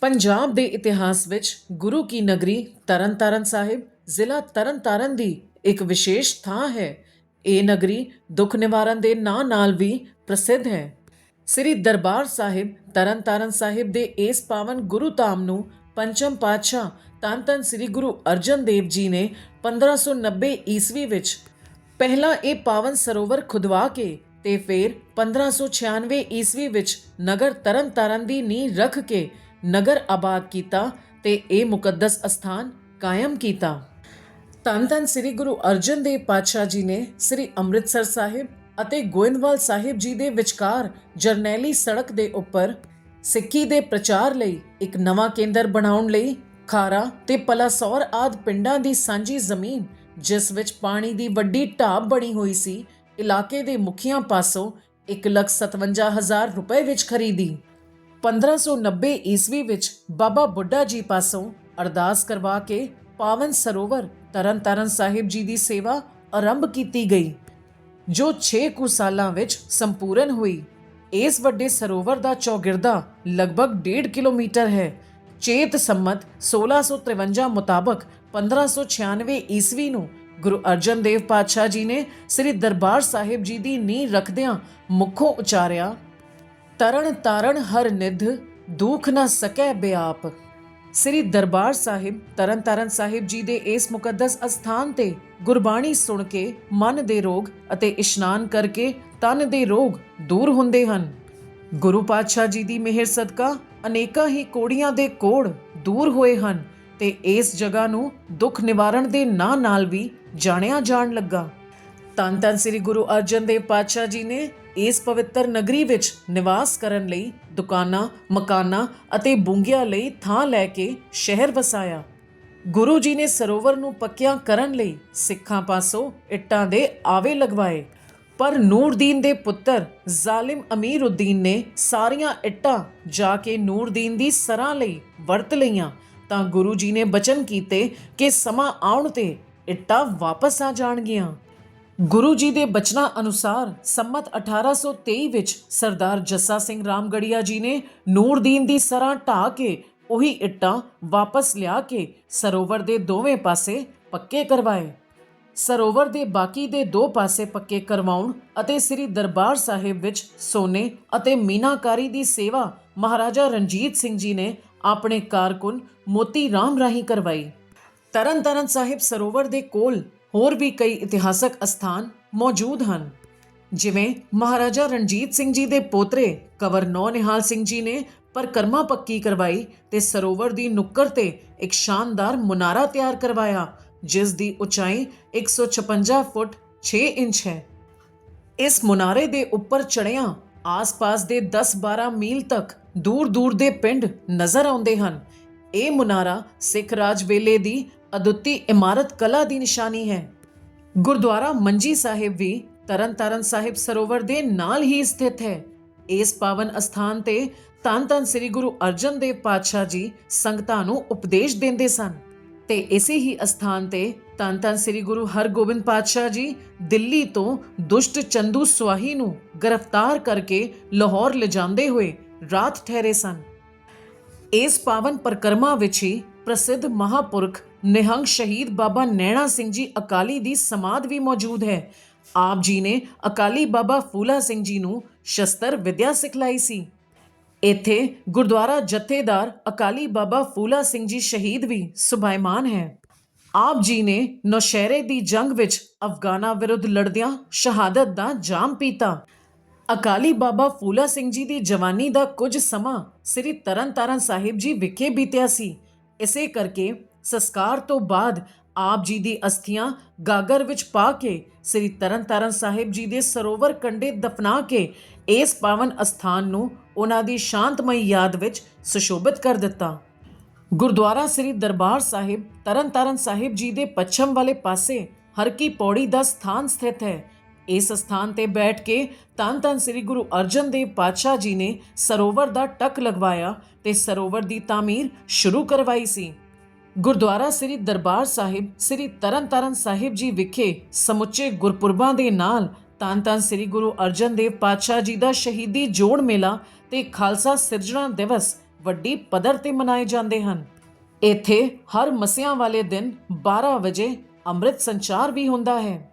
ਪੰਜਾਬ ਦੇ ਇਤਿਹਾਸ ਵਿੱਚ ਗੁਰੂ ਕੀ ਨਗਰੀ ਤਰਨਤਾਰਨ ਸਾਹਿਬ, ਜ਼ਿਲ੍ਹਾ ਤਰਨਤਾਰਨ ਦੀ ਇੱਕ ਵਿਸ਼ੇਸ਼ ਥਾਂ ਹੈ। ਇਹ ਨਗਰੀ ਦੁੱਖ ਨਿਵਾਰਨ ਦੇ ਨਾਂ ਨਾਲ ਵੀ ਪ੍ਰਸਿੱਧ ਹੈ। ਸ੍ਰੀ ਦਰਬਾਰ ਸਾਹਿਬ, ਤਰਨਤਾਰਨ ਸਾਹਿਬ ਦੇ ਇਸ ਪਾਵਨ ਗੁਰੂ ਧਾਮ ਨੂੰ ਪੰਚਮ ਪਾਤਸ਼ਾਹ ਤਨ ਤਨ ਸ੍ਰੀ ਗੁਰੂ ਅਰਜਨ ਦੇਵ ਜੀ ਨੇ 1590 ਈਸਵੀ ਵਿੱਚ ਪਹਿਲਾਂ ਇਹ ਪਾਵਨ ਸਰੋਵਰ ਖੁਦਵਾ ਕੇ ਤੇ ਫਿਰ 1596 ਈਸਵੀ ਵਿੱਚ ਨਗਰ ਤਰਨਤਾਰਨ ਦੀ ਨੀਂਹ ਰੱਖ ਕੇ ਨਗਰ ਆਬਾਦ ਕੀਤਾ ਤੇ ਇਹ ਮੁਕੱਦਸ ਅਸਥਾਨ ਕਾਇਮ ਕੀਤਾ। ਧੰਨ ਧੰਨ ਸ੍ਰੀ ਗੁਰੂ ਅਰਜਨ ਦੇਵ ਪਾਤਸ਼ਾਹ ਜੀ ਨੇ ਸ੍ਰੀ ਅੰਮ੍ਰਿਤਸਰ ਸਾਹਿਬ ਅਤੇ ਗੋਇੰਦਵਾਲ ਸਾਹਿਬ ਜੀ ਦੇ ਵਿਚਕਾਰ ਜਰਨੈਲੀ ਸੜਕ ਦੇ ਉੱਪਰ ਸਿੱਖੀ ਦੇ ਪ੍ਰਚਾਰ ਲਈ ਇੱਕ ਨਵਾਂ ਕੇਂਦਰ ਬਣਾਉਣ ਲਈ ਖਾਰਾ ਤੇ ਪਲਾਸੌਰ ਆਦ ਪਿੰਡਾਂ ਦੀ ਸਾਂਝੀ ਜ਼ਮੀਨ, ਜਿਸ ਵਿੱਚ ਪਾਣੀ ਦੀ ਵੱਡੀ ਢਾਬ ਬਣੀ ਹੋਈ ਸੀ, ਇਲਾਕੇ ਦੇ ਮੁਖੀਆਂ ਪਾਸੋਂ 157000 ਰੁਪਏ ਵਿੱਚ ਖਰੀਦੀ। 1590 ਈਸਵੀ ਵਿੱਚ ਬਾਬਾ ਬੁੱਢਾ ਜੀ ਪਾਸੋਂ ਅਰਦਾਸ ਕਰਵਾ ਕੇ ਪਾਵਨ ਸਰੋਵਰ ਤਰਨਤਾਰਨ ਸਾਹਿਬ ਜੀ ਦੀ ਸੇਵਾ ਆਰੰਭ ਕੀਤੀ ਗਈ, ਜੋ 6 ਕੁ ਸਾਲਾਂ ਵਿੱਚ ਸੰਪੂਰਨ ਹੋਈ। ਇਸ ਵੱਡੇ ਸਰੋਵਰ ਦਾ ਚੌਗਿਰਦਾ ਲਗਭਗ 1.5 ਕਿਲੋਮੀਟਰ ਹੈ। ਚੇਤ ਸੰਮਤ 1653 ਮੁਤਾਬਕ 1596 ਈਸਵੀ ਨੂੰ ਗੁਰੂ ਅਰਜਨ ਦੇਵ ਪਾਤਸ਼ਾਹ ਜੀ ਨੇ ਸ੍ਰੀ ਦਰਬਾਰ ਸਾਹਿਬ ਜੀ ਦੀ ਨੀਂਹ ਰੱਖਦਿਆਂ ਮੁੱਖੋਂ ਉਚਾਰਿਆ। ਤਰਣ ਤਾਰਨ ਹਰ ਨਿਧ, ਦੁਖ ਨਾ ਸਕੈ ਬਿਆਪ। ਸ੍ਰੀ ਦਰਬਾਰ ਸਾਹਿਬ ਤਰਨਤਾਰਨ ਸਾਹਿਬ ਜੀ ਦੇ ਇਸ ਮੁਕੱਦਸ ਅਸਥਾਨ ਤੇ ਗੁਰਬਾਣੀ ਸੁਣ ਕੇ, ਮਨ ਦੇ ਰੋਗ ਅਤੇ ਇਸ਼ਨਾਨ ਕਰਕੇ ਤਨ ਦੇ ਰੋਗ ਦੂਰ ਹੁੰਦੇ ਹਨ। ਗੁਰੂ ਪਾਤਸ਼ਾਹ ਜੀ ਦੀ ਮਿਹਰ ਸਦਕਾ ਅਨੇਕਾਂ ਹੀ ਕੋੜੀਆਂ ਦੇ ਕੋੜ ਦੂਰ ਹੋਏ ਹਨ ਤੇ ਇਸ ਜਗ੍ਹਾ ਨੂੰ ਦੁੱਖ ਨਿਵਾਰਣ ਦੇ ਨਾਂ ਨਾਲ ਵੀ ਜਾਣਿਆ ਜਾਣ ਲੱਗਾ। ਧੰਨ ਧੰਨ ਸ੍ਰੀ ਗੁਰੂ ਅਰਜਨ ਦੇਵ ਪਾਤਸ਼ਾਹ ਜੀ ਨੇ ਇਸ ਪਵਿੱਤਰ ਨਗਰੀ ਵਿੱਚ ਨਿਵਾਸ ਕਰਨ ਲਈ ਦੁਕਾਨਾਂ, ਮਕਾਨਾਂ ਅਤੇ ਬੁੰਗਿਆਂ ਲਈ ਥਾਂ ਲੈ ਕੇ ਸ਼ਹਿਰ ਵਸਾਇਆ। ਗੁਰੂ ਜੀ ਨੇ ਸਰੋਵਰ ਨੂੰ ਪੱਕਿਆਂ ਕਰਨ ਲਈ ਸਿੱਖਾਂ ਪਾਸੋਂ ਇੱਟਾਂ ਦੇ ਆਵੇ ਲਗਵਾਏ। ਪਰ ਨੂਰਦੀਨ ਦੇ ਪੁੱਤਰ ਜ਼ਾਲਿਮ ਅਮੀਰਉਦੀਨ ਨੇ ਸਾਰੀਆਂ ਇੱਟਾਂ ਜਾ ਕੇ ਨੂਰਦੀਨ ਦੀ ਸਰਾਂ ਲਈ ਵਰਤ ਲਈਆਂ। ਤਾਂ ਗੁਰੂ ਜੀ ਨੇ ਬਚਨ ਕੀਤੇ ਕਿ ਸਮਾਂ ਆਉਣ ਤੇ ਇੱਟਾਂ ਵਾਪਸ ਆ ਜਾਣਗੀਆਂ। ਗੁਰੂ ਜੀ ਦੇ ਬਚਨਾਂ ਅਨੁਸਾਰ ਸੰਮਤ 1823 ਵਿੱਚ ਸਰਦਾਰ ਜੱਸਾ ਸਿੰਘ ਰਾਮਗੜੀਆ ਜੀ ਨੇ ਨੂਰਦੀਨ ਦੀ ਸਰਾਂ ਢਾਹ ਕੇ ਉਹੀ ਇੱਟਾਂ ਵਾਪਸ ਲਿਆ ਕੇ ਸਰੋਵਰ ਦੇ ਦੋਵੇਂ ਪਾਸੇ ਪੱਕੇ ਕਰਵਾਏ। ਸਰੋਵਰ ਦੇ ਬਾਕੀ ਦੇ ਦੋ ਪਾਸੇ ਪੱਕੇ ਕਰਵਾਉਣ ਅਤੇ ਸ੍ਰੀ ਦਰਬਾਰ ਸਾਹਿਬ ਵਿੱਚ ਸੋਨੇ ਅਤੇ ਮੀਨਾਕਾਰੀ ਦੀ ਸੇਵਾ ਮਹਾਰਾਜਾ ਰਣਜੀਤ ਸਿੰਘ ਜੀ ਨੇ ਆਪਣੇ ਕਾਰਕੁਨ ਮੋਤੀ ਰਾਮ ਰਾਹੀਂ ਕਰਵਾਈ। ਤਰਨਤਾਰਨ ਸਾਹਿਬ ਸਰੋਵਰ ਦੇ ਕੋਲ ਹੋਰ ਵੀ ਕਈ ਇਤਿਹਾਸਕ ਅਸਥਾਨ ਮੌਜੂਦ ਹਨ। ਜਿਵੇਂ ਮਹਾਰਾਜਾ ਰਣਜੀਤ ਸਿੰਘ ਜੀ ਦੇ ਪੋਤਰੇ ਕਵਰ ਨੌ ਨਿਹਾਲ ਸਿੰਘ ਜੀ ਨੇ ਪਰਕਰਮਾ ਪੱਕੀ ਕਰਵਾਈ ਤੇ ਸਰੋਵਰ ਦੀ ਨੁੱਕਰ ਤੇ ਇੱਕ ਸ਼ਾਨਦਾਰ ਮੁਨਾਰਾ ਤਿਆਰ ਕਰਵਾਇਆ, ਜਿਸ ਦੀ ਉਚਾਈ 156 ਫੁੱਟ 6 ਇੰਚ ਹੈ। ਇਸ ਮੁਨਾਰੇ ਦੇ ਉੱਪਰ ਚੜਿਆਂ ਆਸ-ਪਾਸ ਦੇ 10-12 ਮੀਲ ਤੱਕ ਦੂਰ-ਦੂਰ ਦੇ ਪਿੰਡ ਨਜ਼ਰ ਆਉਂਦੇ ਹਨ ਇਹ ਮੁਨਾਰਾ ਸਿੱਖ ਰਾਜ ਵੇਲੇ ਦੀ ਅਦੁੱਤੀ ਇਮਾਰਤ ਕਲਾ ਦੀ ਨਿਸ਼ਾਨੀ ਹੈ। ਗੁਰਦੁਆਰਾ ਮੰਜੀ ਸਾਹਿਬ ਵੀ ਤਰਨਤਾਰਨ ਸਾਹਿਬ ਸਰੋਵਰ ਦੇ ਨਾਲ ਹੀ ਸਥਿਤ ਹੈ। ਇਸ ਪਾਵਨ ਅਸਥਾਨ ਤੇ ਧੰਨ ਧੰਨ ਸ੍ਰੀ ਗੁਰੂ ਅਰਜਨ ਦੇਵ ਪਾਤਸ਼ਾਹ ਜੀ ਸੰਗਤਾਂ ਨੂੰ ਉਪਦੇਸ਼ ਦਿੰਦੇ ਸਨ ਤੇ ਇਸੇ ਹੀ ਅਸਥਾਨ ਤੇ ਧੰਨ ਧੰਨ ਸ੍ਰੀ ਗੁਰੂ ਹਰਗੋਬਿੰਦ ਪਾਤਸ਼ਾਹ ਜੀ ਦਿੱਲੀ ਤੋਂ ਦੁਸ਼ਟ ਚੰਦੂ ਸਵਾਹੀ ਨੂੰ ਗ੍ਰਿਫਤਾਰ ਕਰਕੇ ਲਾਹੌਰ ਲਿਜਾਂਦੇ ਹੋਏ ਰਾਤ ਠਹਿਰੇ ਸਨ। ਇਸ ਪਾਵਨ ਪਰਕਰਮਾ ਵਿੱਚ ਹੀ ਪ੍ਰਸਿੱਧ ਮਹਾਪੁਰਖ ਨਿਹੰਗ ਸ਼ਹੀਦ ਬਾਬਾ ਨੈਣਾ ਸਿੰਘ ਜੀ ਅਕਾਲੀ ਦੀ ਸਮਾਧ ਵੀ ਮੌਜੂਦ ਹੈ। ਆਪ ਜੀ ਨੇ ਅਕਾਲੀ ਬਾਬਾ ਫੂਲਾ ਸਿੰਘ ਜੀ ਨੂੰ ਸ਼ਸਤਰ ਵਿਦਿਆ ਸਿਖਲਾਈ ਸੀ। ਇੱਥੇ ਗੁਰਦੁਆਰਾ ਜਥੇਦਾਰ ਅਕਾਲੀ ਬਾਬਾ ਫੂਲਾ ਸਿੰਘ ਜੀ ਸ਼ਹੀਦ ਵੀ ਸੁਭਾਇਮਾਨ ਹੈ। ਆਪ ਜੀ ਨੇ ਨੌਸ਼ਹਿਰੇ ਦੀ ਜੰਗ ਵਿੱਚ ਅਫਗਾਨਾਂ ਵਿਰੁੱਧ ਲੜਦਿਆਂ ਸ਼ਹਾਦਤ ਦਾ ਜਾਮ ਪੀਤਾ। ਅਕਾਲੀ ਬਾਬਾ ਫੂਲਾ ਸਿੰਘ ਜੀ ਦੀ ਜਵਾਨੀ ਦਾ ਕੁਝ ਸਮਾਂ ਸ੍ਰੀ ਤਰਨਤਾਰਨ ਸਾਹਿਬ ਜੀ ਵਿਖੇ ਬੀਤਿਆ ਸੀ। ਇਸੇ ਕਰਕੇ ਸੰਸਕਾਰ ਤੋਂ ਬਾਅਦ ਆਪ ਜੀ ਦੀ ਅਸਥੀਆਂ ਗਾਗਰ ਵਿੱਚ ਪਾ ਕੇ ਸ੍ਰੀ ਤਰਨਤਾਰਨ ਸਾਹਿਬ ਜੀ ਦੇ ਸਰੋਵਰ ਕੰਢੇ ਦਫਨਾ ਕੇ ਇਸ ਪਾਵਨ ਅਸਥਾਨ ਨੂੰ ਉਹਨਾਂ ਦੀ ਸ਼ਾਂਤਮਈ ਯਾਦ ਵਿੱਚ ਸੁਸ਼ੋਭਿਤ ਕਰ ਦਿੱਤਾ। ਗੁਰਦੁਆਰਾ ਸ੍ਰੀ ਦਰਬਾਰ ਸਾਹਿਬ ਤਰਨਤਾਰਨ ਸਾਹਿਬ ਜੀ ਦੇ ਪੱਛਮ ਵਾਲੇ ਪਾਸੇ ਹਰਕੀ ਪੌੜੀ ਦਾ ਸਥਾਨ ਸਥਿਤ ਹੈ। ਇਸ ਸਥਾਨ ਤੇ ਬੈਠ ਕੇ ਧੰਨ ਧੰਨ ਸ੍ਰੀ ਗੁਰੂ ਅਰਜਨ ਦੇਵ ਪਾਤਸ਼ਾਹ ਜੀ ਨੇ ਸਰੋਵਰ ਦਾ ਟੱਕ ਲਗਵਾਇਆ ਤੇ ਸਰੋਵਰ ਦੀ ਤਾਮੀਰ ਸ਼ੁਰੂ ਕਰਵਾਈ ਸੀ। ਗੁਰਦੁਆਰਾ ਸ੍ਰੀ ਦਰਬਾਰ ਸਾਹਿਬ, ਸ੍ਰੀ ਤਰਨਤਾਰਨ ਸਾਹਿਬ ਜੀ ਵਿਖੇ ਸਮੁੱਚੇ ਗੁਰਪੁਰਬਾਂ ਦੇ ਨਾਲ ਧੰਨ ਧੰਨ ਸ੍ਰੀ ਗੁਰੂ ਅਰਜਨ ਦੇਵ ਪਾਤਸ਼ਾਹ ਜੀ ਦਾ ਸ਼ਹੀਦੀ ਜੋੜ ਮੇਲਾ ਤੇ ਖਾਲਸਾ ਸਿਰਜਣਾ ਦਿਵਸ ਵੱਡੀ ਪੱਧਰ ਤੇ ਮਨਾਏ ਜਾਂਦੇ ਹਨ। ਇੱਥੇ ਹਰ ਮਸਿਆਂ ਵਾਲੇ ਦਿਨ 12 ਵਜੇ ਅੰਮ੍ਰਿਤ ਸੰਚਾਰ ਵੀ ਹੁੰਦਾ ਹੈ।